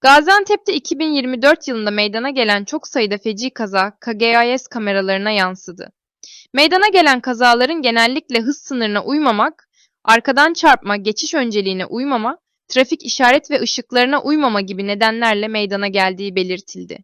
Gaziantep'te 2024 yılında meydana gelen çok sayıda feci kaza KGIS kameralarına yansıdı. Meydana gelen kazaların genellikle hız sınırına uymamak, arkadan çarpma, geçiş önceliğine uymama, trafik işaret ve ışıklarına uymama gibi nedenlerle meydana geldiği belirtildi.